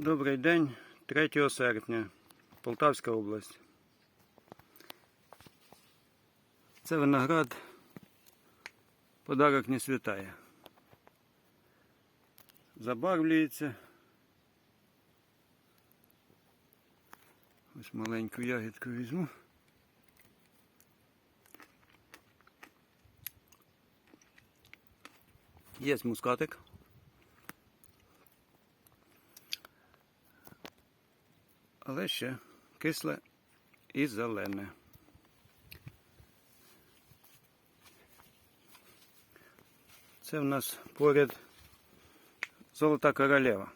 Добрий день, 3 серпня, Полтавська область. Це виноград. Подарок не святає. Забарвлюється. Ось маленьку ягідку візьму. Є мускатик. Але ще кисле і зелене. Це в нас поряд золота королева.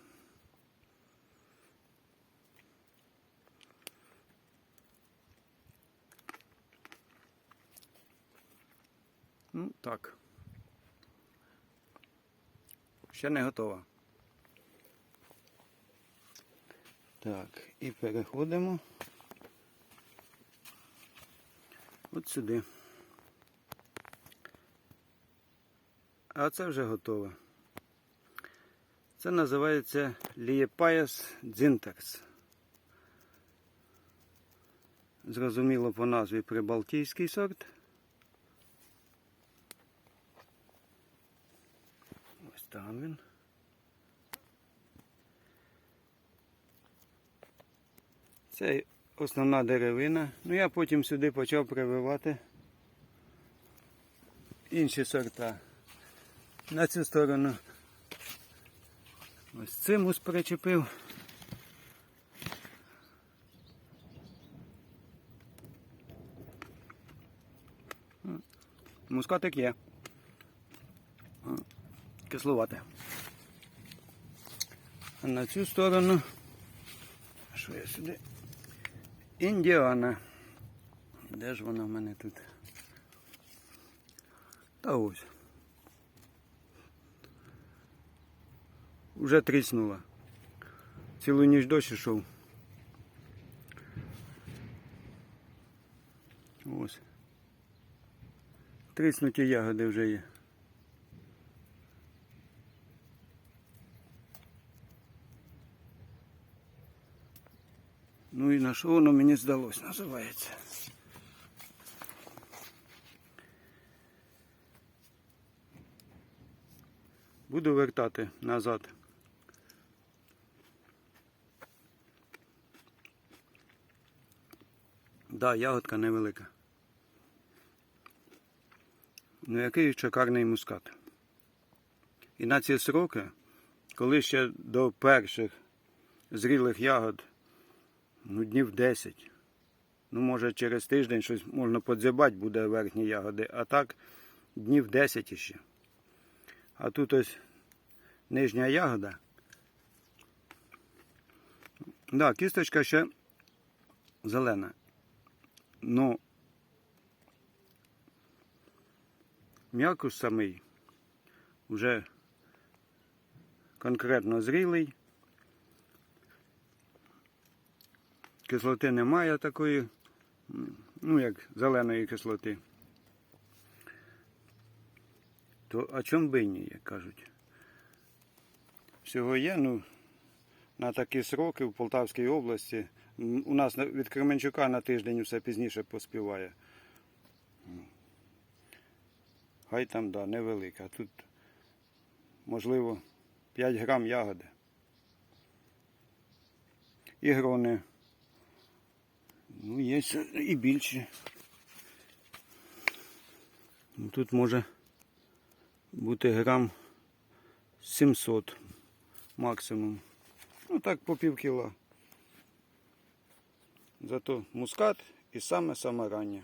Ну, так. Ще не готова. Так, і переходимо от сюди. А це вже готове. Це називається Лієпаяс дзинтерс. Зрозуміло по назві прибалтійський сорт. Ось там він. Це основна деревина. Ну я потім сюди почав прививати інші сорта. На цю сторону ось цимус причепив. Мускатик є. Кислувати. А на цю сторону, що я сюди? Індіана. Де ж вона в мене тут? Та ось. Уже тріснула. Цілу ніч дощ йшов. Ось. Тріснуті ягоди вже є. Ну і на що воно мені здалось, називається. Буду вертати назад. Да, ягодка невелика. Ну який шикарний мускат. І на ці сроки, коли ще до перших зрілих ягод Ну, днів 10. Ну, може, через тиждень щось можна подзябати, буде верхні ягоди, а так днів 10 іще. А тут ось нижня ягода. Да, кісточка ще зелена. Ну м'якуш самий вже конкретно зрілий. Кислоти немає такої, ну як зеленої кислоти. То а чому би і як кажуть? Всього є, ну, на такі сроки в Полтавській області. У нас від Кременчука на тиждень все пізніше поспіває. Хай там, да, невелика. Тут, можливо, 5 грам ягоди. І грони. Ну, є і більше. Ну, Тут може бути грам 700 максимум. Ну так по пів кіла. Зато мускат і саме-саме раннє.